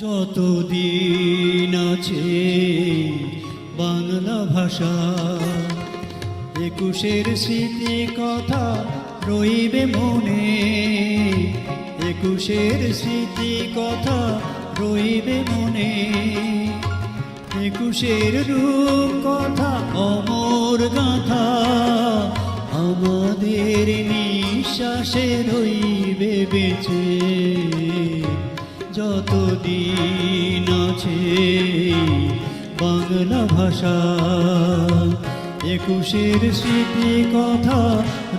যতদিন আছে বাংলা ভাষা, একুশের স্মৃতি কথা রইবে মনে। একুশের স্মৃতি কথা রইবে মনে। একুশের রূপ কথা অমর গাথা, আমাদের নিঃশ্বাসে রইবে বেঁচে। যতদিন আছে বাংলা ভাষা, একুশের স্মৃতি কথা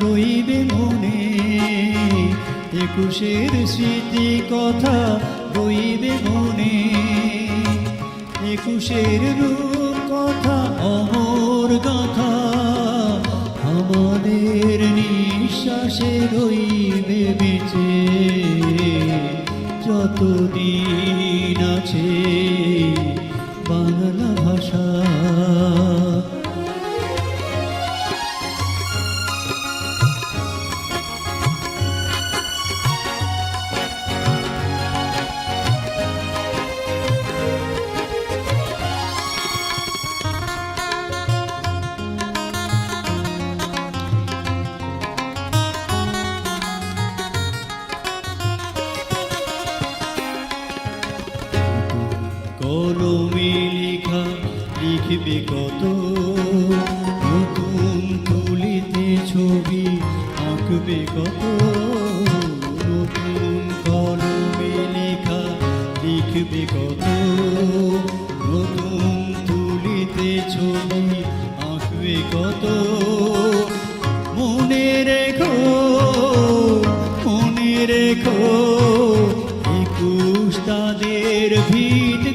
রইবে মনে। একুশের স্মৃতি কথা রইবে মনে। একুশের রূপ কথা অমর গাথা, আমাদের নিঃশ্বাসে রইবে যতদিন আছে বাংলা ভাষা। কলমে লেখা লিখবে কত? নতুন তুলিতে ছবি আঁকবে কত? নতুন কলমে লেখা লিখবে কত? নতুন তুলিতে ছবি আঁকবে কত?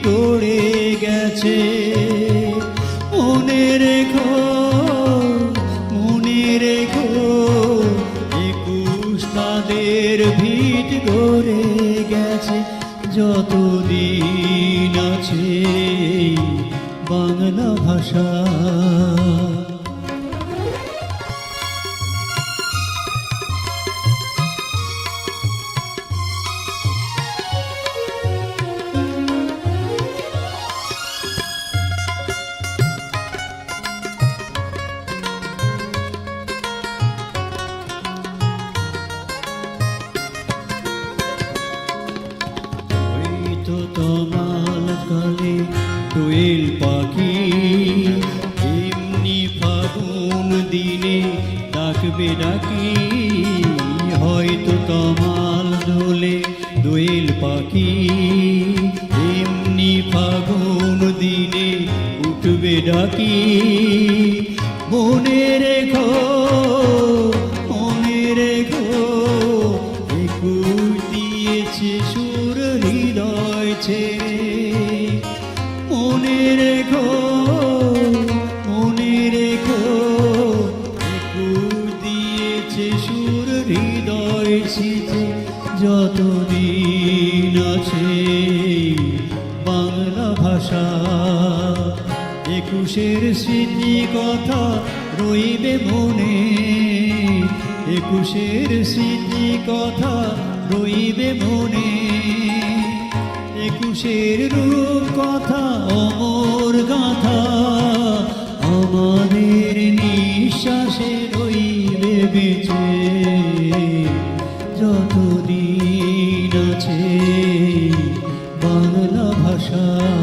গড়ে গেছে। মনে রেখো মনে রেখো, একুশ তাদের ভিত গড়ে গেছে। যতদিন আছে বাংলা ভাষা। পাখি, এমনি ফাগুন দিনে ডাকবে ডাকি। হয়তো তমাল দোলে দোয়েল পাখি, এমনি ফাগুন দিনে উঠবে ডাকি। মনে রেখো যতদিন আছে বাংলা ভাষা, একুশের স্মৃতি কথা রইবে মনে। একুশের স্মৃতি কথা রইবে মনে। একুশের রূপ কথা বাংলা ভাষা।